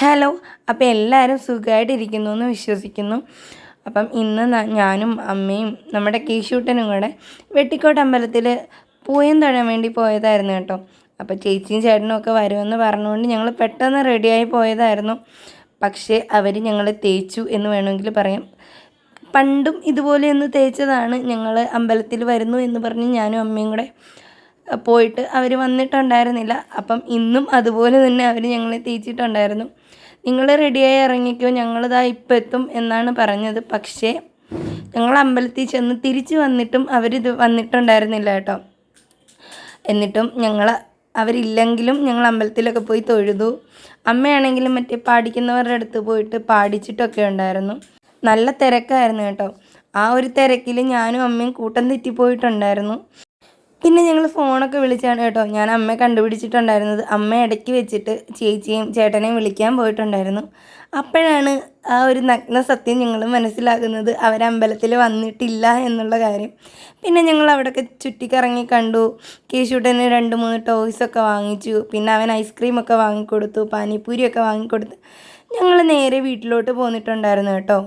Hello അപ്പോൾ എല്ലാവരും സുഖമായിട്ടിരിക്കുന്നു എന്ന് വിശ്വസിക്കുന്നു. അപ്പം ഇന്ന് ഞാനും അമ്മയും നമ്മുടെ കേശൂട്ടനും കൂടെ വെട്ടിക്കോട്ട് അമ്പലത്തിൽ പൂയം തൊഴാൻ വേണ്ടി പോയതായിരുന്നു കേട്ടോ. അപ്പോൾ ചേച്ചിയും ചേട്ടനും ഒക്കെ വരുമെന്ന് പറഞ്ഞുകൊണ്ട് ഞങ്ങൾ പെട്ടെന്ന് റെഡിയായി പോയതായിരുന്നു. പക്ഷേ അവർ ഞങ്ങളെ തേച്ചു എന്ന് വേണമെങ്കിൽ പറയാം. പണ്ടും ഇതുപോലെ ഒന്ന് തേച്ചതാണ് ഞങ്ങൾ അമ്പലത്തിൽ വരുന്നു എന്ന് പറഞ്ഞ് ഞാനും അമ്മയും കൂടെ പോയിട്ട് അവർ വന്നിട്ടുണ്ടായിരുന്നില്ല. അപ്പം ഇന്നും അതുപോലെ തന്നെ അവർ ഞങ്ങളെ തേച്ചിട്ടുണ്ടായിരുന്നു നിങ്ങൾ റെഡിയായി ഇറങ്ങിക്കോ ഞങ്ങളിതാ ഇപ്പം എത്തും എന്നാണ് പറഞ്ഞത്. പക്ഷേ ഞങ്ങൾ അമ്പലത്തിൽ ചെന്ന് തിരിച്ച് വന്നിട്ടും അവരിത് വന്നിട്ടുണ്ടായിരുന്നില്ല കേട്ടോ. എന്നിട്ടും ഞങ്ങൾ അവരില്ലെങ്കിലും ഞങ്ങൾ അമ്പലത്തിലൊക്കെ പോയി തൊഴുതു. അമ്മയാണെങ്കിലും മറ്റേ പാടിക്കുന്നവരുടെ അടുത്ത് പോയിട്ട് പാടിച്ചിട്ടൊക്കെ ഉണ്ടായിരുന്നു. നല്ല തിരക്കായിരുന്നു കേട്ടോ. ആ ഒരു തിരക്കിൽ ഞാനും അമ്മയും കൂട്ടം തെറ്റിപ്പോയിട്ടുണ്ടായിരുന്നു. പിന്നെ ഞങ്ങൾ ഫോണൊക്കെ വിളിച്ചാണ് കേട്ടോ. ഞാൻ അമ്മയെ കണ്ടുപിടിച്ചിട്ടുണ്ടായിരുന്നത്. അമ്മ ഇടയ്ക്ക് വെച്ചിട്ട് ചേച്ചിയും ചേട്ടനെയും വിളിക്കാൻ പോയിട്ടുണ്ടായിരുന്നു. അപ്പോഴാണ് ആ ഒരു നഗ്ന സത്യം ഞങ്ങൾ മനസ്സിലാകുന്നത്. അവരമ്പലത്തിൽ വന്നിട്ടില്ല എന്നുള്ള കാര്യം. പിന്നെ ഞങ്ങൾ അവിടെയൊക്കെ ചുറ്റിക്കറങ്ങി കണ്ടു. കേശുട്ടന് രണ്ട് മൂന്ന് ടോയ്സൊക്കെ വാങ്ങിച്ചു. പിന്നെ അവൻ ഐസ്ക്രീമൊക്കെ വാങ്ങിക്കൊടുത്തു. പാനിപ്പൂരിയൊക്കെ വാങ്ങിക്കൊടുത്തു. ഞങ്ങൾ നേരെ വീട്ടിലോട്ട് പോന്നിട്ടുണ്ടായിരുന്നു കേട്ടോ.